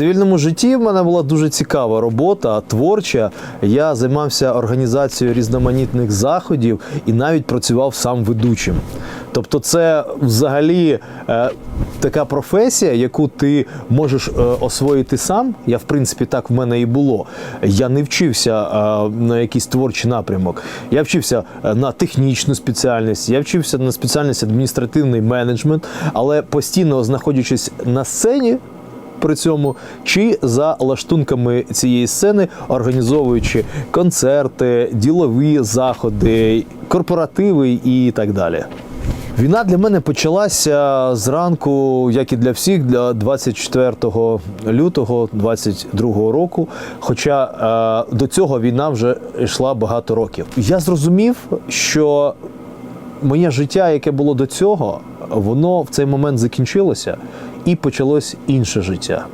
цивільному житті в мене була дуже цікава робота, творча. Я займався організацією різноманітних заходів і навіть працював сам ведучим. Тобто, це взагалі е, така професія, яку ти можеш е, освоїти сам. Я, в принципі, так в мене і було. Я не вчився е, на якийсь творчий напрямок. Я вчився е, на технічну спеціальність, я вчився на спеціальність адміністративний менеджмент, але постійно знаходячись на сцені. При цьому чи за лаштунками цієї сцени, організовуючи концерти, ділові заходи, корпоративи і так далі. Війна для мене почалася зранку, як і для всіх, для 24 лютого 22 року. Хоча е, до цього війна вже йшла багато років. Я зрозумів, що моє життя, яке було до цього, воно в цей момент закінчилося і почалось інше життя.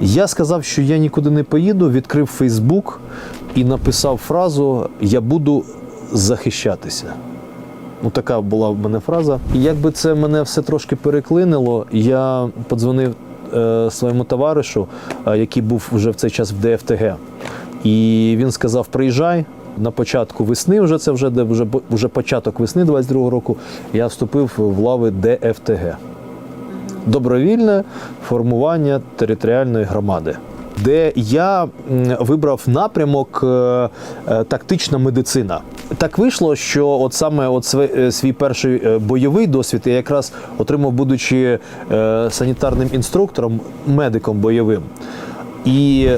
Я сказав, що я нікуди не поїду, відкрив Фейсбук і написав фразу Я буду захищатися. Ну, така була в мене фраза. І якби це мене все трошки переклинило, я подзвонив е, своєму товаришу, е, який був вже в цей час в ДФТГ. І він сказав: приїжджай. На початку весни, вже це вже вже, вже початок весни 22-го року, я вступив в лави ДФТГ. Добровільне формування територіальної громади. Де я вибрав напрямок е, е, тактична медицина. Так вийшло, що от саме от свій, е, перший е, бойовий досвід я якраз отримав, будучи санітарним інструктором, медиком бойовим. І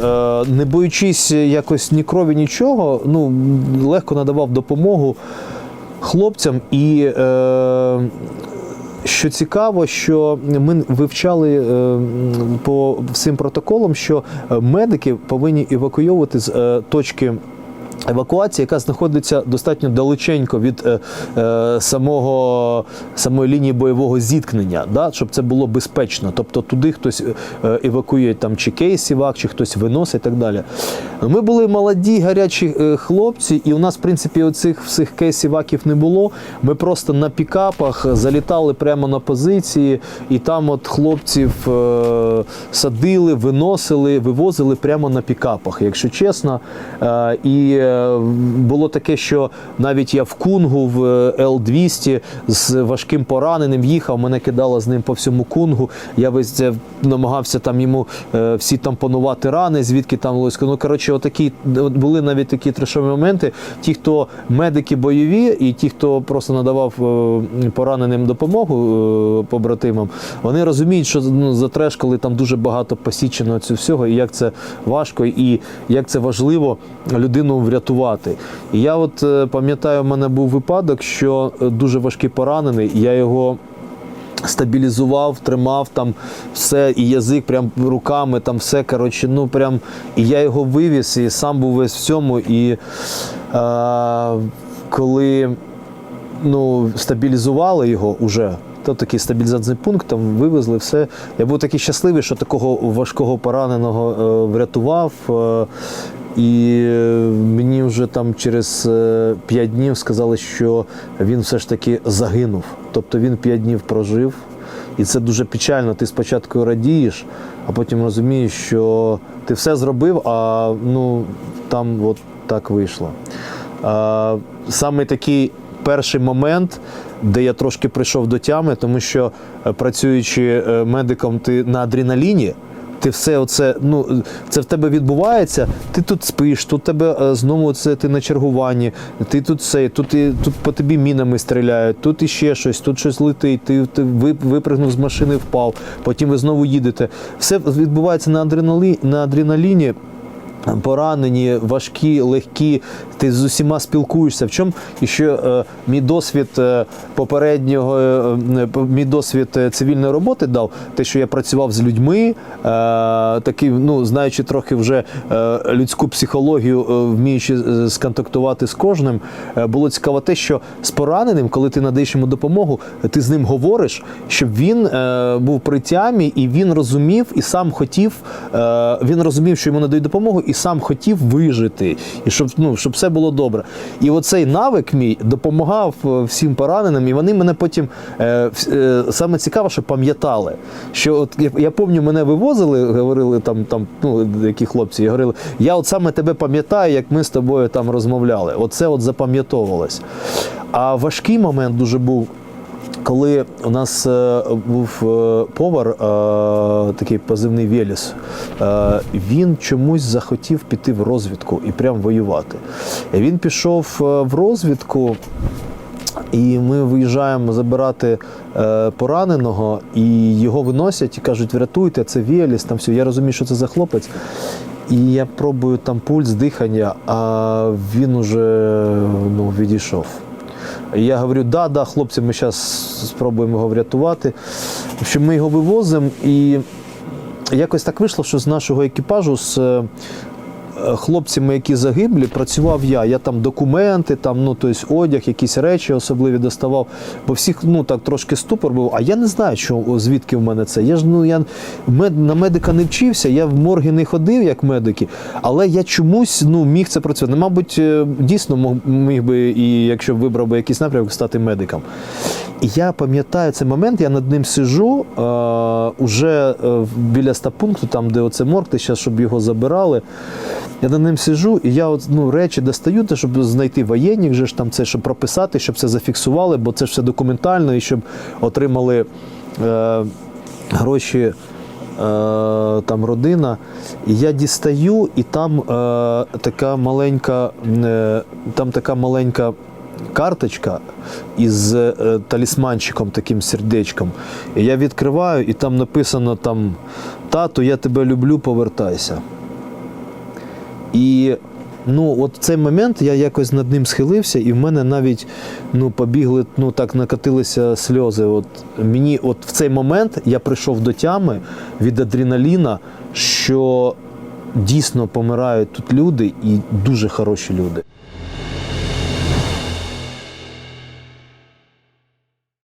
не боючись якось ні крові, нічого, ну легко надавав допомогу хлопцям. І що цікаво, що ми вивчали е, по всім протоколам, що е, медики повинні евакуйовувати з е, точки. Евакуації, яка знаходиться достатньо далеченько від е, е, самого самої лінії бойового зіткнення, да, щоб це було безпечно. Тобто туди хтось е, евакуює там чи кейсівак, чи хтось виносить і так далі. Ми були молоді, гарячі е, хлопці, і у нас, в принципі, оцих всіх кейсіваків не було. Ми просто на пікапах залітали прямо на позиції, і там от хлопців е, садили, виносили, вивозили прямо на пікапах, якщо чесно. Е, і е, було таке, що навіть я в кунгу в е, Л-200 з важким пораненим їхав, мене кидало з ним по всьому кунгу. Я весь це намагався там йому е, всі тампонувати рани, звідки там лосько. Ну коротше, отакі от були навіть такі трешові моменти. Ті, хто медики бойові, і ті, хто просто надавав е, пораненим допомогу побратимам, вони розуміють, що ну, за треш, коли там дуже багато посічено цього всього, і як це важко, і як це важливо людину врятувати. І я от е, пам'ятаю, в мене був випадок, що е, дуже важкий поранений, я його. Стабілізував, тримав там все, і язик прям руками, там все. Коротше, ну прям. І я його вивіз, і сам був весь в цьому. І е, коли ну, стабілізували його уже, то такий стабілізаційний пункт, там вивезли все. Я був такий щасливий, що такого важкого пораненого е, врятував. Е, і е, мені вже там через 5 днів сказали, що він все ж таки загинув. Тобто він 5 днів прожив. І це дуже печально. Ти спочатку радієш, а потім розумієш, що ти все зробив, а ну там от так вийшло. А, саме такий перший момент, де я трошки прийшов до тями, тому що е, працюючи е, медиком, ти на адреналіні. Ти все оце, ну це в тебе відбувається. Ти тут спиш, тут тебе е, знову це ти на чергуванні. Ти тут це, тут тут по тобі мінами стріляють, тут іще щось, тут щось летить. Ти, ти ви- випригнув з машини, впав. Потім ви знову їдете. Все відбувається на адреналіні, на адреналіні. Поранені, важкі, легкі, ти з усіма спілкуєшся. В чому і що е, мій досвід е, попереднього, е, е, мій досвід е, цивільної роботи дав, те, що я працював з людьми, е, такий, ну, знаючи трохи вже е, людську психологію, е, вміючи сконтактувати з кожним, е, було цікаво те, що з пораненим, коли ти надаєш йому допомогу, ти з ним говориш, щоб він е, був при тямі і він розумів і сам хотів, е, він розумів, що йому надають допомогу, і сам хотів вижити, і щоб, ну, щоб все було добре. І оцей навик мій допомагав е, всім пораненим, і вони мене потім е, е, саме цікаво, що пам'ятали. Що от я, я пам'ятаю, мене вивозили, говорили там, там ну, які хлопці, і говорили, я от саме тебе пам'ятаю, як ми з тобою там розмовляли. Оце от запам'ятовувалось. А важкий момент дуже був. Коли у нас е, був е, повар, е, такий позивний Веліс, він чомусь захотів піти в розвідку і прям воювати. Він пішов в розвідку, і ми виїжджаємо забирати пораненого, і його виносять і кажуть, врятуйте, це Веліс, там все. Я розумію, що це за хлопець. І я пробую там пульс, дихання, а він уже ну, відійшов. Я говорю, да, да, хлопці, ми зараз спробуємо його врятувати. В общем, ми його вивозимо, і якось так вийшло, що з нашого екіпажу з е, хлопцями, які загиблі, працював я. Я там документи, там, ну, тобто одяг, якісь речі особливі доставав. Бо всіх ну, так трошки ступор був. А я не знаю, що, звідки в мене це. Я ж ну, я мед, на медика не вчився, я в морги не ходив, як медики, але я чомусь ну, міг це працювати. Ну, Мабуть, е, дійсно міг би, і якщо вибрав би якийсь напрямок, стати медиком. І я пам'ятаю цей момент, я над ним сижу е, уже е, біля стапункту, там, де оце морг, ти зараз, щоб його забирали. Я над ним сижу, і я от, ну, речі достаю, те, щоб знайти воєнник, же ж там це, щоб прописати, щоб це зафіксували, бо це ж все документально, і щоб отримали е, гроші е, там родина. І я дістаю, і там е, така маленька, е, там така маленька карточка із е, талісманчиком, таким сердечком. І я відкриваю, і там написано там Тато, я тебе люблю, повертайся. І ну, от в цей момент я якось над ним схилився, і в мене навіть ну, побігли, ну так накатилися сльози. От мені, от в цей момент я прийшов до тями від адреналіна, що дійсно помирають тут люди і дуже хороші люди.